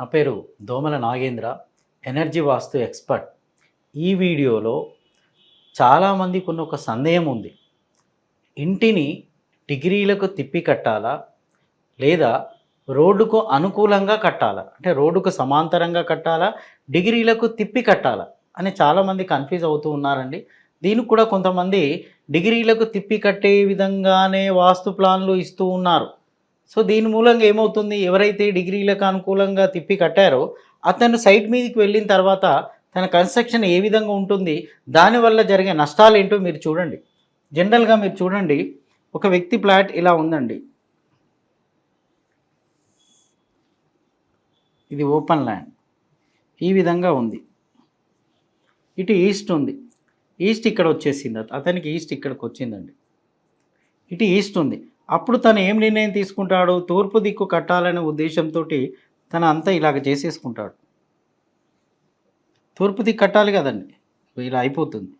నా పేరు దోమల నాగేంద్ర ఎనర్జీ వాస్తు ఎక్స్పర్ట్. ఈ వీడియోలో చాలామందికి ఉన్న ఒక సందేహం ఉంది. ఇంటిని డిగ్రీలకు తిప్పి కట్టాలా? లేదా రోడ్డుకు అనుకూలంగా కట్టాలా? అంటే రోడ్డుకు సమాంతరంగా కట్టాలా? డిగ్రీలకు తిప్పి కట్టాలా? అని చాలామంది కన్ఫ్యూజ్ అవుతూ ఉన్నారండి. దీనికి కూడా కొంతమంది డిగ్రీలకు తిప్పి కట్టే విధంగానే వాస్తు ప్లాన్లు ఇస్తూ ఉన్నారు. సో దీని మూలంగా ఏమవుతుంది? ఎవరైతే డిగ్రీలకు అనుకూలంగా తిప్పి కట్టారో అతను సైట్ మీదకి వెళ్ళిన తర్వాత తన కన్స్ట్రక్షన్ ఏ విధంగా ఉంటుంది? దానివల్ల జరిగే నష్టాలు ఏంటో మీరు చూడండి. జనరల్గా మీరు చూడండి. ఒక వ్యక్తి ప్లాట్ ఇలా ఉందండి. ఇది ఓపెన్ ల్యాండ్. ఈ విధంగా ఉంది. ఇటు ఈస్ట్ ఉంది. ఈస్ట్ ఇక్కడ వచ్చేసింది. అతనికి ఈస్ట్ ఇక్కడికి వచ్చిందండి. ఇటు ఈస్ట్ ఉంది. అప్పుడు తను ఏం నిర్ణయం తీసుకుంటాడు? తూర్పు దిక్కు కట్టాలనే ఉద్దేశంతో తన అంతా ఇలాగ చేసేసుకుంటాడు. తూర్పు దిక్కు కట్టాలి కదండి. ఇలా అయిపోతుంది.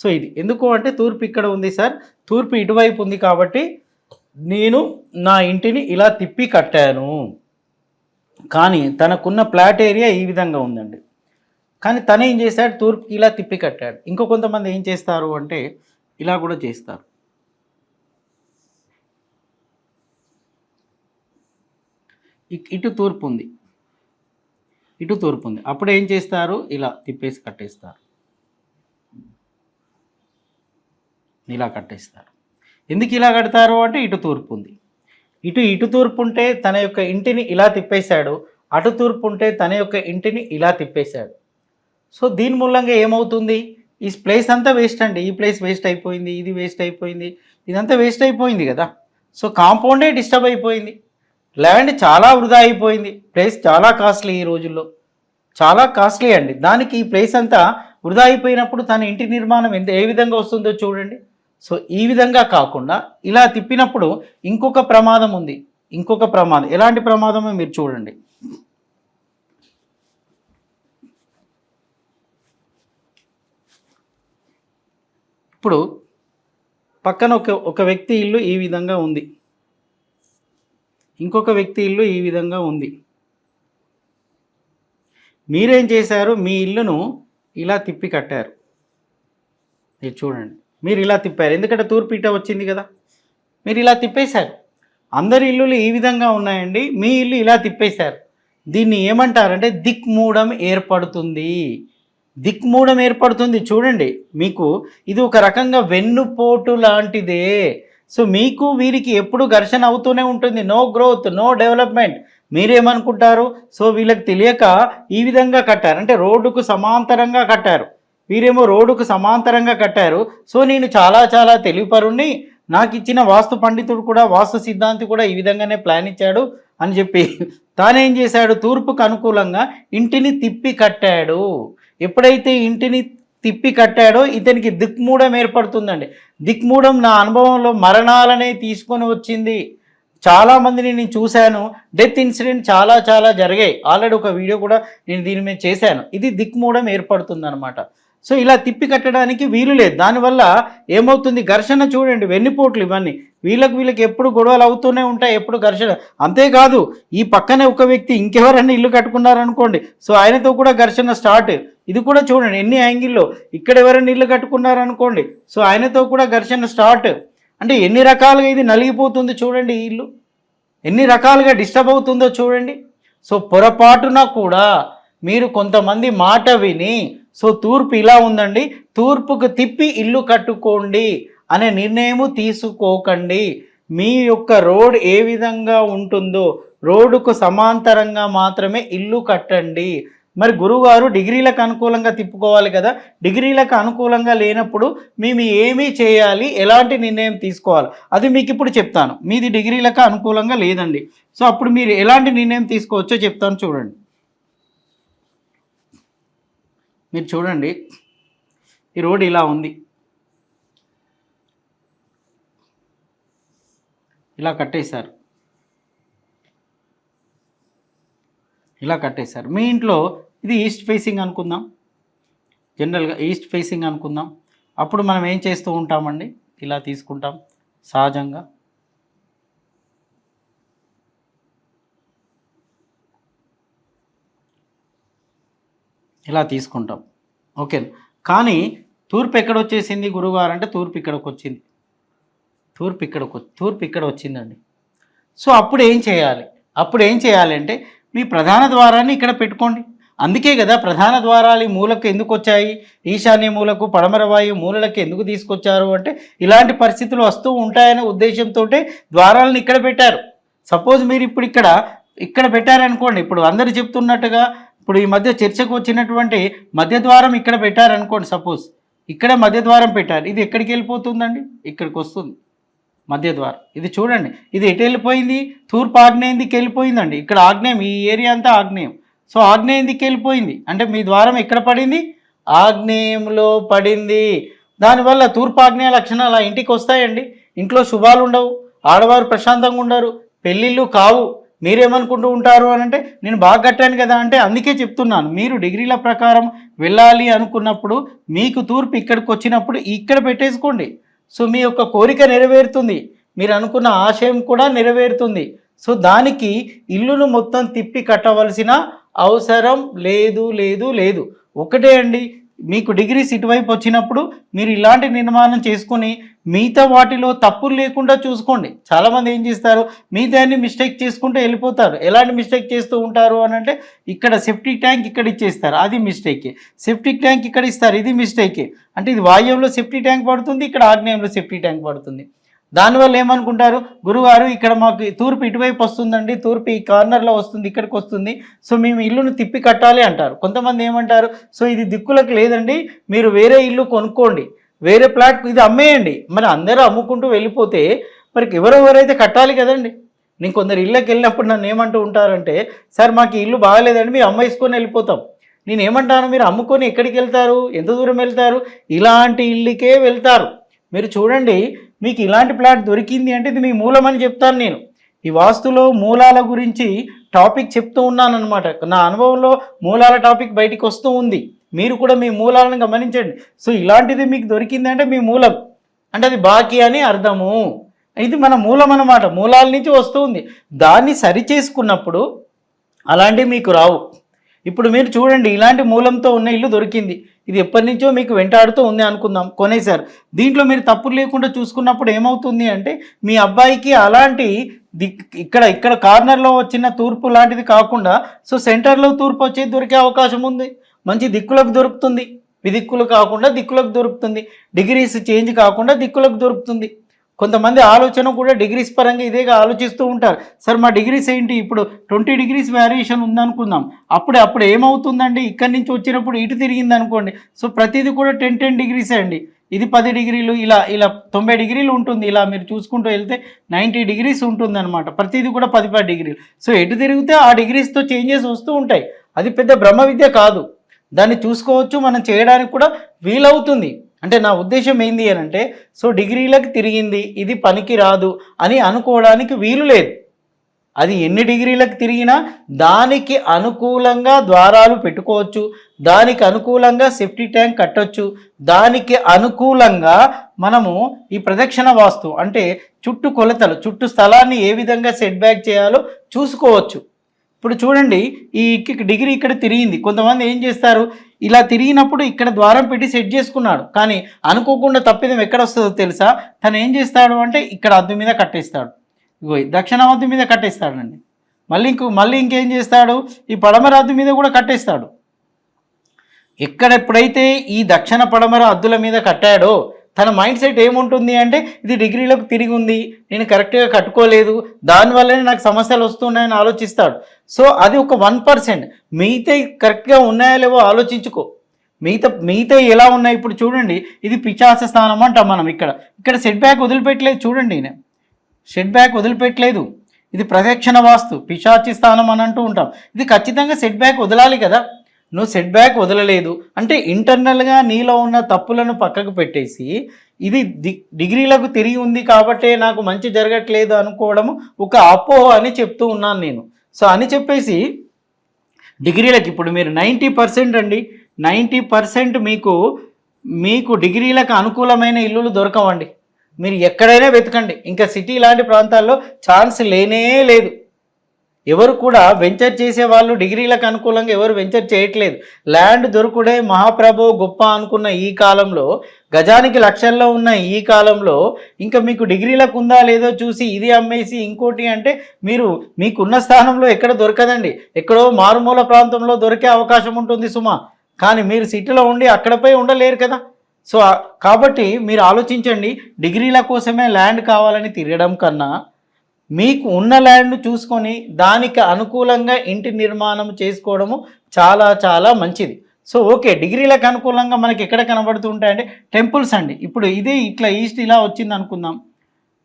సో ఇది ఎందుకు అంటే తూర్పు ఇక్కడ ఉంది సార్. తూర్పు ఇటువైపు ఉంది కాబట్టి నేను నా ఇంటిని ఇలా తిప్పి కట్టాను. కానీ తనకున్న ప్లాట్ ఏరియా ఈ విధంగా ఉందండి. కానీ తను ఏం చేశాడు? తూర్పుకి ఇలా తిప్పి కట్టాడు. ఇంకో కొంతమంది ఏం చేస్తారు అంటే ఇలా కూడా చేస్తారు. ఇటు తూర్పు ఉంది. ఇటు తూర్పు ఉంది. అప్పుడు ఏం చేస్తారు? ఇలా తిప్పేసి కట్టేస్తారు. ఇలా కట్టేస్తారు. ఎందుకు ఇలా కడతారు అంటే ఇటు తూర్పు ఉంది. ఇటు ఇటు తూర్పు ఉంటే తన యొక్క ఇంటిని ఇలా తిప్పేశాడు. అటు తూర్పు ఉంటే తన యొక్క ఇంటిని ఇలా తిప్పేశాడు. సో దీని మూలంగా ఏమవుతుంది? ఈ ప్లేస్ అంతా వేస్ట్ అండి. ఈ ప్లేస్ వేస్ట్ అయిపోయింది ఇది వేస్ట్ అయిపోయింది ఇదంతా వేస్ట్ అయిపోయింది కదా. సో కాంపౌండే డిస్టర్బ్ అయిపోయింది. ల్యాండ్ చాలా వృధా అయిపోయింది. ప్లేస్ చాలా కాస్ట్లీ ఈ రోజుల్లో. చాలా కాస్ట్లీ అండి. దానికి ఈ ప్లేస్ అంతా వృధా అయిపోయినప్పుడు తన ఇంటి నిర్మాణం ఎంత ఏ విధంగా వస్తుందో చూడండి. సో ఈ విధంగా కాకుండా ఇలా తిప్పినప్పుడు ఇంకొక ప్రమాదం ఉంది. ఇంకొక ప్రమాదం. ఎలాంటి ప్రమాదమో మీరు చూడండి. ఇప్పుడు పక్కన ఒక ఒక వ్యక్తి ఇల్లు ఈ విధంగా ఉంది. ఇంకొక వ్యక్తి ఇల్లు ఈ విధంగా ఉంది. మీరేం చేశారు? మీ ఇల్లును ఇలా తిప్పి కట్టారు. ఇది చూడండి. మీరు ఇలా తిప్పారు. ఎందుకంటే తూర్పు ఇట వచ్చింది కదా. మీరు ఇలా తిప్పేశారు. అందరి ఇల్లులు ఈ విధంగా ఉన్నాయండి. మీ ఇల్లు ఇలా తిప్పేశారు. దీన్ని ఏమంటారంటే దిక్మూఢం ఏర్పడుతుంది. దిక్మూఢం ఏర్పడుతుంది. చూడండి. మీకు ఇది ఒక రకంగా వెన్నుపోటు లాంటిదే. సో మీకు వీరికి ఎప్పుడు ఘర్షణ అవుతూనే ఉంటుంది. నో గ్రోత్ నో డెవలప్మెంట్ మీరేమనుకుంటారు? సో వీళ్ళకి తెలియక ఈ విధంగా కట్టారు. అంటే రోడ్డుకు సమాంతరంగా కట్టారు. వీరేమో రోడ్డుకు సమాంతరంగా కట్టారు. సో నేను చాలా చాలా తెలివిపరుణ్ణి. నాకు ఇచ్చిన వాస్తు పండితుడు కూడా వాస్తు సిద్ధాంతి కూడా ఈ విధంగానే ప్లాన్ ఇచ్చాడు అని చెప్పి తానేం చేశాడు? తూర్పుకు అనుకూలంగా ఇంటిని తిప్పి కట్టాడు. ఎప్పుడైతే ఇంటిని తిప్పి కట్టాడో ఇతనికి దిక్మూఢం ఏర్పడుతుందండి. దిక్మూఢం నా అనుభవంలో మరణాలనే తీసుకొని వచ్చింది. చాలా మందిని నేను చూశాను. డెత్ ఇన్సిడెంట్ చాలా చాలా జరిగాయి. ఆల్రెడీ ఒక వీడియో కూడా నేను దీని మీద చేశాను. ఇది దిక్మూఢం ఏర్పడుతుంది అనమాట సో ఇలా తిప్పి కట్టడానికి వీలు లేదు. దానివల్ల ఏమవుతుంది? ఘర్షణ చూడండి వెన్నుపోట్లు ఇవన్నీ. వీళ్ళకి వీళ్ళకి ఎప్పుడు గొడవలు అవుతూనే ఉంటాయి ఎప్పుడు ఘర్షణ. అంతేకాదు ఈ పక్కనే ఒక వ్యక్తి ఇంకెవరన్నా ఇల్లు కట్టుకున్నారనుకోండి సో ఆయనతో కూడా ఘర్షణ స్టార్ట్. ఇది కూడా చూడండి ఎన్ని యాంగిల్లో. ఇక్కడ ఎవరైనా ఇల్లు కట్టుకున్నారనుకోండి సో ఆయనతో కూడా ఘర్షణ స్టార్ట్. అంటే ఎన్ని రకాలుగా ఇది నలిగిపోతుంది చూడండి ఈ ఇల్లు. ఎన్ని రకాలుగా డిస్టర్బ్ అవుతుందో చూడండి. సో పొరపాటున కూడా మీరు కొంతమంది మాట విని సో తూర్పు ఇలా ఉందండి. తూర్పుకు తిప్పి ఇల్లు కట్టుకోండి అనే నిర్ణయము తీసుకోకండి. మీ యొక్క రోడ్ ఏ విధంగా ఉంటుందో రోడ్డుకు సమాంతరంగా మాత్రమే ఇల్లు కట్టండి. మరి గురువుగారు డిగ్రీలకు అనుకూలంగా తిప్పుకోవాలి కదా. డిగ్రీలకు అనుకూలంగా లేనప్పుడు మేము ఏమీ చేయాలి? ఎలాంటి నిర్ణయం తీసుకోవాలి? అది మీకు ఇప్పుడు చెప్తాను. మీది డిగ్రీలకు అనుకూలంగా లేదండి. సో అప్పుడు మీరు ఎలాంటి నిర్ణయం తీసుకోవచ్చో చెప్తాను చూడండి. మీరు చూడండి. ఈ రోడ్ ఇలా ఉంది. ఇలా కట్టేశారు. ఇలా కట్టేశారు. మీ ఇంట్లో ఇది ఈస్ట్ ఫేసింగ్ అనుకుందాం. జనరల్గా ఈస్ట్ ఫేసింగ్ అనుకుందాం. అప్పుడు మనం ఏం చేస్తూ ఉంటామండి? ఇలా తీసుకుంటాం. సహజంగా ఇలా తీసుకుంటాం. ఓకే. కానీ తూర్పు ఎక్కడ వచ్చేసింది గురుగారు అంటే తూర్పు ఇక్కడికి వచ్చింది తూర్పు ఇక్కడకు తూర్పు ఇక్కడ వచ్చిందండి సో అప్పుడు ఏం చేయాలి? అప్పుడు ఏం చేయాలి అంటే మీ ప్రధాన ద్వారాన్ని ఇక్కడ పెట్టుకోండి. అందుకే కదా ప్రధాన ద్వారాలు ఈ మూలకు ఎందుకు వచ్చాయి ఈశాన్య మూలకు పడమర వాయు మూలలకు ఎందుకు తీసుకొచ్చారు అంటే ఇలాంటి పరిస్థితులు వస్తూ ఉంటాయనే ఉద్దేశంతో ద్వారాలను ఇక్కడ పెట్టారు. సపోజ్ మీరు ఇప్పుడు ఇక్కడ ఇక్కడ పెట్టారనుకోండి ఇప్పుడు అందరు చెప్తున్నట్టుగా ఇప్పుడు ఈ మధ్య చర్చకు వచ్చినటువంటి మధ్య ద్వారం ఇక్కడ పెట్టారనుకోండి సపోజ్ ఇక్కడ మధ్య ద్వారం పెట్టారు. ఇది ఎక్కడికి వెళ్ళిపోతుందండి? ఇక్కడికి వస్తుంది. మధ్య ద్వారం. ఇది చూడండి. ఇది ఎటు వెళ్ళిపోయింది? తూర్పు ఆగ్నేయం దిక్కు వెళ్ళిపోయిందండి. ఇక్కడ ఆగ్నేయం ఈ ఏరియా అంతా ఆగ్నేయం. సో ఆగ్నేయం దిక్కు వెళ్ళిపోయింది. అంటే మీ ద్వారం ఎక్కడ పడింది? ఆగ్నేయంలో పడింది. దానివల్ల తూర్పు ఆగ్నేయ లక్షణాలు ఆ ఇంటికి వస్తాయండి. ఇంట్లో శుభాలు ఉండవు ఆడవారు ప్రశాంతంగా ఉండరు. పెళ్ళిళ్ళు కావు. మీరేమనుకుంటూ ఉంటారు అని అంటే నేను బాగా కట్టాను కదా అంటే అందుకే చెప్తున్నాను. మీరు డిగ్రీల ప్రకారం వెళ్ళాలి అనుకున్నప్పుడు మీకు తూర్పు ఇక్కడికి వచ్చినప్పుడు ఇక్కడ పెట్టేసుకోండి. సో మీ యొక్క కోరిక నెరవేరుతుంది. మీరు అనుకున్న ఆశయం కూడా నెరవేరుతుంది. సో దానికి ఇల్లును మొత్తం తిప్పి కట్టవలసిన అవసరం లేదు లేదు లేదు. ఒకటే అండి మీకు డిగ్రీస్ ఇటువైపు వచ్చినప్పుడు మీరు ఇలాంటి నిర్మాణం చేసుకొని మిగతా వాటిలో తప్పులు లేకుండా చూసుకోండి. చాలామంది ఏం చేస్తారు? మిగతాన్ని మిస్టేక్ చేసుకుంటూ వెళ్ళిపోతారు. ఎలాంటి మిస్టేక్ చేస్తూ ఉంటారు అని అంటే ఇక్కడ సెప్టిక్ ట్యాంక్ ఇక్కడ ఇచ్చేస్తారు. అది మిస్టేకే. సెప్టిక్ ట్యాంక్ ఇక్కడ ఇస్తారు. ఇది మిస్టేకే. అంటే ఇది వాయువ్యంలో సెప్టిక్ ట్యాంక్ పడుతుంది ఇక్కడ ఆగ్నేయంలో సెప్టిక్ ట్యాంక్ పడుతుంది. దానివల్ల ఏమనుకుంటారు? గురువారు ఇక్కడ మాకు తూర్పు ఇటువైపు వస్తుందండి. తూర్పు ఈ కార్నర్లో వస్తుంది ఇక్కడికి వస్తుంది. సో మేము ఇల్లును తిప్పి కట్టాలి అంటారు. కొంతమంది ఏమంటారు? సో ఇది దిక్కులకు లేదండి. మీరు వేరే ఇల్లు కొనుక్కోండి. వేరే ప్లాట్ ఇది అమ్మేయండి. మరి అందరూ అమ్ముకుంటూ వెళ్ళిపోతే మరి ఎవరెవరైతే కట్టాలి కదండి. నేను కొందరు ఇళ్ళకి వెళ్ళినప్పుడు నన్ను ఏమంటూ ఉంటారంటే సార్ మాకు ఇల్లు బాగాలేదండి. మీరు అమ్మేసుకొని వెళ్ళిపోతాం. నేను ఏమంటాను? మీరు అమ్ముకొని ఎక్కడికి వెళ్తారు? ఎంత దూరం వెళ్తారు? ఇలాంటి ఇల్లుకే వెళ్తారు. మీరు చూడండి మీకు ఇలాంటి ప్లాట్ దొరికింది అంటే ఇది మీ మూలం అని చెప్తాను నేను. ఈ వాస్తులో మూలాల గురించి టాపిక్ చెప్తూ ఉన్నాను అనమాట నా అనుభవంలో మూలాల టాపిక్ బయటికి వస్తూ ఉంది. మీరు కూడా మీ మూలాలను గమనించండి. సో ఇలాంటిది మీకు దొరికిందంటే మీ మూలం. అంటే అది బాకీ అని అర్థము. ఇది మన మూలం అనమాట మూలాల నుంచి వస్తుంది దాన్ని సరి చేసుకున్నప్పుడు అలాంటివి మీకు రావు. ఇప్పుడు మీరు చూడండి ఇలాంటి మూలంతో ఉన్న ఇల్లు దొరికింది. ఇది ఎప్పటి నుంచో మీకు వెంటాడుతూ ఉంది అనుకుందాం. కొనేసారు దీంట్లో మీరు తప్పులు లేకుండా చూసుకున్నప్పుడు ఏమవుతుంది అంటే మీ అబ్బాయికి అలాంటి దిక్ ఇక్కడ ఇక్కడ కార్నర్లో వచ్చిన తూర్పు లాంటిది కాకుండా సో సెంటర్లో తూర్పు వచ్చి దొరికే అవకాశం ఉంది. మంచి దిక్కులకు దొరుకుతుంది. విదిక్కులు కాకుండా దిక్కులకు దొరుకుతుంది. డిగ్రీస్ చేంజ్ కాకుండా దిక్కులకు దొరుకుతుంది. కొంతమంది ఆలోచన కూడా డిగ్రీస్ పరంగా ఇదేగా ఆలోచిస్తూ ఉంటారు. సార్ మా డిగ్రీస్ ఏంటి? ఇప్పుడు ట్వంటీ డిగ్రీస్ వేరియేషన్ ఉందనుకుందాం. అప్పుడే అప్పుడు ఏమవుతుందండి? ఇక్కడి నుంచి వచ్చినప్పుడు ఇటు తిరిగింది అనుకోండి సో ప్రతిదీ కూడా టెన్ టెన్ డిగ్రీసే అండి. ఇది పది డిగ్రీలు ఇలా ఇలా తొంభై డిగ్రీలు ఉంటుంది. ఇలా మీరు చూసుకుంటూ వెళ్తే నైంటీ డిగ్రీస్ ఉంటుంది అనమాట ప్రతిదీ కూడా పది పది డిగ్రీలు. సో ఎటు తిరిగితే ఆ డిగ్రీస్తో చేంజెస్ వస్తూ ఉంటాయి. అది పెద్ద బ్రహ్మ విద్య కాదు. దాన్ని చూసుకోవచ్చు మనం చేయడానికి కూడా వీలవుతుంది. అంటే నా ఉద్దేశం ఏంది అని అంటే సో డిగ్రీలకు తిరిగింది ఇది పనికి రాదు అని అనుకోవడానికి వీలు లేదు. అది ఎన్ని డిగ్రీలకు తిరిగినా దానికి అనుకూలంగా ద్వారాలు పెట్టుకోవచ్చు దానికి అనుకూలంగా సేఫ్టీ ట్యాంక్ కట్టొచ్చు దానికి అనుకూలంగా మనము ఈ ప్రదక్షిణ వాస్తు అంటే చుట్టూ కొలతలు చుట్టూ స్థలాన్ని ఏ విధంగా సెట్ బ్యాక్ చేయాలో చూసుకోవచ్చు. ఇప్పుడు చూడండి ఈ డిగ్రీ ఇక్కడ తిరిగింది. కొంతమంది ఏం చేస్తారు? ఇలా తిరిగినప్పుడు ఇక్కడ ద్వారం పెట్టి సెట్ చేసుకున్నాడు. కానీ అనుకోకుండా తప్పిదం ఎక్కడ వస్తుందో తెలుసా? తను ఏం చేస్తాడు అంటే ఇక్కడ అద్దు మీద కట్టేస్తాడు. ఇగో దక్షిణ అద్దు మీద కట్టేస్తాడండి. మళ్ళీ ఇంకో మళ్ళీ ఇంకేం చేస్తాడు? ఈ పడమర అద్దు మీద కూడా కట్టేస్తాడు. ఎక్కడ ఎప్పుడైతే ఈ దక్షిణ పడమర అద్దుల మీద కట్టాడో తన మైండ్ సెట్ ఏముంటుంది అంటే ఇది డిగ్రీలకు తిరిగి ఉంది నేను కరెక్ట్గా కట్టుకోలేదు దానివల్లనే నాకు సమస్యలు వస్తున్నాయని ఆలోచిస్తాడు. సో అది ఒక వన్ పర్సెంట్. మిగతా కరెక్ట్గా ఉన్నాయా లేవో ఆలోచించుకో. మిగతా మిగతా ఎలా ఉన్నాయి ఇప్పుడు చూడండి. ఇది పిచాస స్థానం అంటాం మనం ఇక్కడ. ఇక్కడ సెట్ బ్యాక్ వదిలిపెట్టలేదు చూడండి ఈయన. షెడ్ బ్యాక్ వదిలిపెట్టలేదు. ఇది ప్రదక్షిణ వాస్తు పిశాచి స్థానం అని అంటూ ఉంటాం. ఇది ఖచ్చితంగా సెట్ బ్యాక్ వదలాలి కదా. నువ్వు సెట్ బ్యాక్ వదలలేదు. అంటే ఇంటర్నల్గా నీలో ఉన్న తప్పులను పక్కకు పెట్టేసి ఇది డిగ్రీలకు తిరిగి ఉంది కాబట్టే నాకు మంచి జరగట్లేదు అనుకోవడం ఒక అపోహ అని చెప్తూ ఉన్నాను నేను. సో అని చెప్పేసి డిగ్రీలకు ఇప్పుడు మీరు నైంటీ పర్సెంట్ అండి. నైంటీ పర్సెంట్ మీకు మీకు డిగ్రీలకు అనుకూలమైన ఇల్లులు దొరకవండి. మీరు ఎక్కడైనా వెతకండి. ఇంకా సిటీ లాంటి ప్రాంతాల్లో ఛాన్స్ లేనే లేదు. ఎవరు కూడా వెంచర్ చేసే వాళ్ళు డిగ్రీలకు అనుకూలంగా ఎవరు వెంచర్ చేయట్లేదు. ల్యాండ్ దొరుకుడే మహాప్రభు గొప్ప అనుకున్న ఈ కాలంలో గజానికి లక్షల్లో ఉన్న ఈ కాలంలో ఇంకా మీకు డిగ్రీలకు ఉందా లేదో చూసి ఇది అమ్మేసి ఇంకోటి అంటే మీరు మీకున్న స్థానంలో ఎక్కడ దొరకదండి. ఎక్కడో మారుమూల ప్రాంతంలో దొరికే అవకాశం ఉంటుంది సుమా. కానీ మీరు సిటీలో ఉండి అక్కడపై ఉండలేరు కదా. సో కాబట్టి మీరు ఆలోచించండి డిగ్రీల కోసమే ల్యాండ్ కావాలని తిరగడం కన్నా మీకు ఉన్న ల్యాండ్ చూసుకొని దానికి అనుకూలంగా ఇంటి నిర్మాణం చేసుకోవడము చాలా చాలా మంచిది. సో ఓకే డిగ్రీలకు అనుకూలంగా మనకి ఎక్కడ కనబడుతుంటాయంటే టెంపుల్స్ అండి. ఇప్పుడు ఇదే ఇట్లా ఈస్ట్ ఇలా వచ్చింది అనుకుందాం.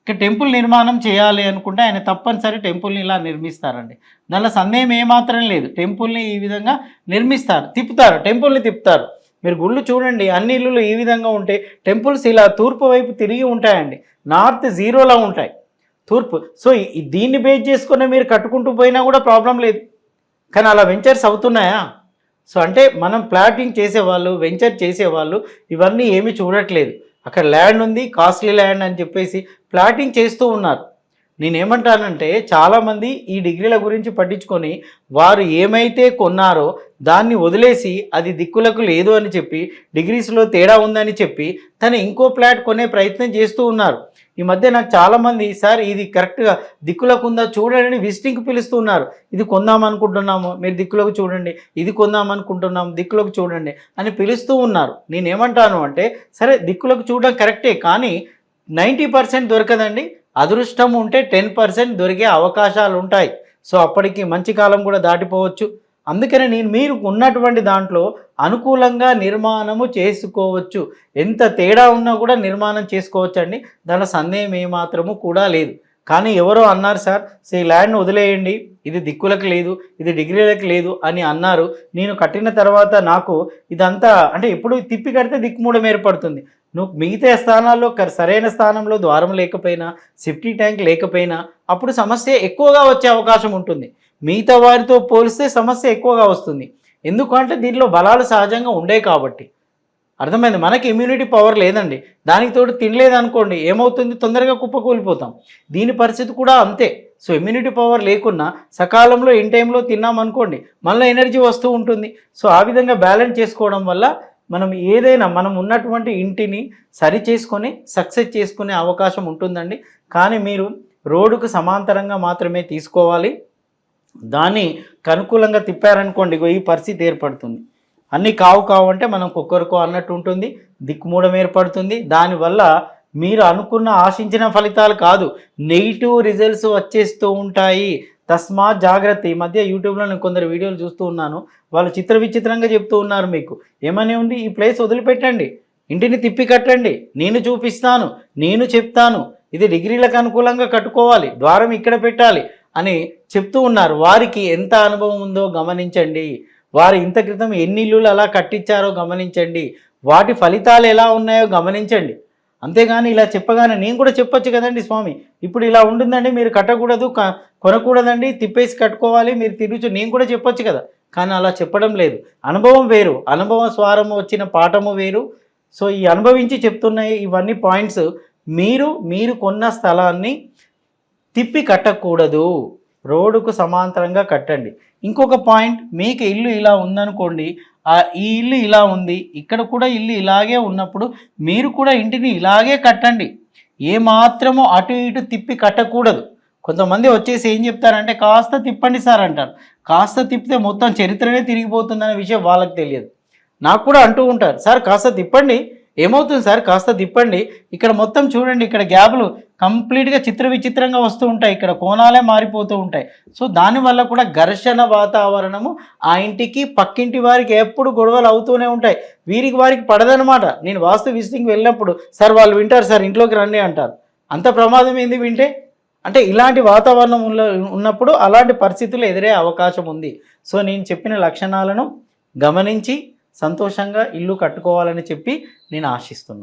ఇక టెంపుల్ నిర్మాణం చేయాలి అనుకుంటే ఆయన తప్పనిసరి టెంపుల్ని ఇలా నిర్మిస్తారండి. దానిలో సందేహం ఏమాత్రం లేదు. టెంపుల్ని ఈ విధంగా నిర్మిస్తారు. తిప్పుతారు. టెంపుల్ని తిప్పుతారు. మీరు గుళ్ళు చూడండి. అన్ని ఇల్లులు ఈ విధంగా ఉంటే టెంపుల్స్ ఇలా తూర్పు వైపు తిరిగి ఉంటాయండి. నార్త్ జీరోలా ఉంటాయి. తూర్పు. సో దీన్ని బేస్ చేసుకునే మీరు కట్టుకుంటూ పోయినా కూడా ప్రాబ్లం లేదు. కానీ అలా వెంచర్స్ అవుతున్నాయా? సో అంటే మనం ప్లాటింగ్ చేసేవాళ్ళు వెంచర్ చేసేవాళ్ళు ఇవన్నీ ఏమీ చూడట్లేదు. అక్కడ ల్యాండ్ ఉంది కాస్ట్లీ ల్యాండ్ అని చెప్పేసి ప్లాటింగ్ చేస్తూ ఉన్నారు. నేనేమంటానంటే చాలామంది ఈ డిగ్రీల గురించి పట్టించుకొని వారు ఏమైతే కొన్నారో దాన్ని వదిలేసి అది దిక్కులకు లేదు అని చెప్పి డిగ్రీస్లో తేడా ఉందని చెప్పి తను ఇంకో ప్లాట్ కొనే ప్రయత్నం చేస్తూ ఉన్నారు. ఈ మధ్య నాకు చాలామంది సార్ ఇది కరెక్ట్గా దిక్కులకు ఉందా చూడండి విజిటింగ్కి పిలుస్తున్నారు ఇది కొందాం అనుకుంటున్నాము మీరు దిక్కులకు చూడండి ఇది కొందాం అనుకుంటున్నాము దిక్కులకు చూడండి అని పిలుస్తూ ఉన్నారు. నేనేమంటాను అంటే సరే దిక్కులకు చూడడం కరెక్టే కానీ నైంటీ పర్సెంట్ దొరకదండి. అదృష్టం ఉంటే టెన్ పర్సెంట్ దొరికే అవకాశాలు ఉంటాయి. సో అప్పటికి మంచి కాలం కూడా దాటిపోవచ్చు. అందుకనే నేను మీరు ఉన్నటువంటి దాంట్లో అనుకూలంగా నిర్మాణము చేసుకోవచ్చు. ఎంత తేడా ఉన్నా కూడా నిర్మాణం చేసుకోవచ్చు అండి దాంట్లో సందేహం ఏమాత్రము కూడా లేదు. కానీ ఎవరో అన్నారు సార్ ఈ ల్యాండ్ వదిలేయండి. ఇది దిక్కులకు లేదు. ఇది డిగ్రీలకు లేదు అని అన్నారు. నేను కట్టిన తర్వాత నాకు ఇదంతా అంటే ఎప్పుడు తిప్పి కడితే దిక్కుమూడం ఏర్పడుతుంది. నువ్వు మిగతా స్థానాల్లో సరైన స్థానంలో ద్వారం లేకపోయినా సేఫ్టీ ట్యాంక్ లేకపోయినా అప్పుడు సమస్య ఎక్కువగా వచ్చే అవకాశం ఉంటుంది. మిగతా వారితో పోలిస్తే సమస్య ఎక్కువగా వస్తుంది. ఎందుకంటే దీంట్లో బలాలు సహజంగా ఉండే కాబట్టి. అర్థమైంది? మనకి ఇమ్యూనిటీ పవర్ లేదండి. దానికి తోడు తినలేదనుకోండి ఏమవుతుంది? తొందరగా కుప్పకూలిపోతాం. దీని పరిస్థితి కూడా అంతే. సో ఇమ్యూనిటీ పవర్ లేకున్నా సకాలంలో ఇన్ టైంలో తిన్నామనుకోండి మళ్ళీ ఎనర్జీ వస్తూ ఉంటుంది. సో ఆ విధంగా బ్యాలెన్స్ చేసుకోవడం వల్ల మనం ఏదైనా మనం ఉన్నటువంటి ఇంటిని సరి చేసుకొని సక్సెస్ చేసుకునే అవకాశం ఉంటుందండి. కానీ మీరు రోడ్డుకు సమాంతరంగా మాత్రమే తీసుకోవాలి. దాన్ని కనుకూలంగా తిప్పారనుకోండి ఈ పరిస్థితి ఏర్పడుతుంది. అన్నీ కావు కావు అంటే మనం కుక్కరుకో అన్నట్టు ఉంటుంది దిక్కుమూడం ఏర్పడుతుంది. దానివల్ల మీరు అనుకున్న ఆశించిన ఫలితాలు కాదు నెగిటివ్ రిజల్ట్స్ వచ్చేస్తూ ఉంటాయి. తస్మాత్ జాగ్రత్త. ఈ మధ్య యూట్యూబ్లో నేను కొందరు వీడియోలు చూస్తూ ఉన్నాను. వాళ్ళు చిత్ర విచిత్రంగా చెప్తూ ఉన్నారు మీకు. ఏమని ఉంది ఈ ప్లేస్ వదిలిపెట్టండి ఇంటిని తిప్పి కట్టండి నేను చూపిస్తాను నేను చెప్తాను ఇది డిగ్రీలకు అనుకూలంగా కట్టుకోవాలి ద్వారం ఇక్కడ పెట్టాలి అని చెప్తూ ఉన్నారు. వారికి ఎంత అనుభవం ఉందో గమనించండి. వారు ఇంత క్రితం ఎన్ని ఇల్లులు అలా కట్టించారో గమనించండి. వాటి ఫలితాలు ఎలా ఉన్నాయో గమనించండి. అంతేగాని ఇలా చెప్పగానే నేను కూడా చెప్పొచ్చు కదండి స్వామి. ఇప్పుడు ఇలా ఉంటుందండి మీరు కట్టకూడదు క- కొనకూడదండి తిప్పేసి కట్టుకోవాలి మీరు తిరుగుచు నేను కూడా చెప్పొచ్చు కదా. కానీ అలా చెప్పడం లేదు. అనుభవం వేరు అనుభవం స్వారము వచ్చిన పాఠము వేరు. సో ఈ అనుభవించి చెప్తున్నాయి ఇవన్నీ పాయింట్స్ మీరు మీరు కొన్న స్థలాన్ని తిప్పి కట్టకూడదు. రోడ్డుకు సమాంతరంగా కట్టండి. ఇంకొక పాయింట్ మీకు ఇల్లు ఇలా ఉందనుకోండి ఆ ఈ ఇల్లు ఇలా ఉంది ఇక్కడ కూడా ఇల్లు ఇలాగే ఉన్నప్పుడు మీరు కూడా ఇంటిని ఇలాగే కట్టండి. ఏ అటు ఇటు తిప్పి కట్టకూడదు. కొంతమంది వచ్చేసి ఏం చెప్తారంటే కాస్త తిప్పండి సార్ అంటారు. కాస్త తిప్పితే మొత్తం చరిత్రనే తిరిగిపోతుందనే విషయం వాళ్ళకి తెలియదు. నాకు కూడా అంటూ ఉంటారు సార్ కాస్త తిప్పండి ఏమవుతుంది సార్? కాస్త తిప్పండి. ఇక్కడ మొత్తం చూడండి ఇక్కడ గ్యాప్లు కంప్లీట్గా చిత్ర విచిత్రంగా వస్తూ ఉంటాయి. ఇక్కడ కోణాలే మారిపోతూ ఉంటాయి. సో దానివల్ల కూడా ఘర్షణ వాతావరణము ఆ ఇంటికి పక్కింటి వారికి ఎప్పుడు గొడవలు అవుతూనే ఉంటాయి. వీరికి వారికి పడదనమాట నేను వాస్తు విజిటింగ్ వెళ్ళినప్పుడు సార్ వాళ్ళు వింటారు సార్ ఇంట్లోకి రండి అంటారు. అంత ప్రమాదం ఏంది వింటే? అంటే ఇలాంటి వాతావరణం ఉన్నప్పుడు అలాంటి పరిస్థితులు ఎదురే అవకాశం ఉంది. సో నేను చెప్పిన లక్షణాలను గమనించి సంతోషంగా ఇల్లు కట్టుకోవాలని చెప్పి నేను ఆశిస్తున్నాను.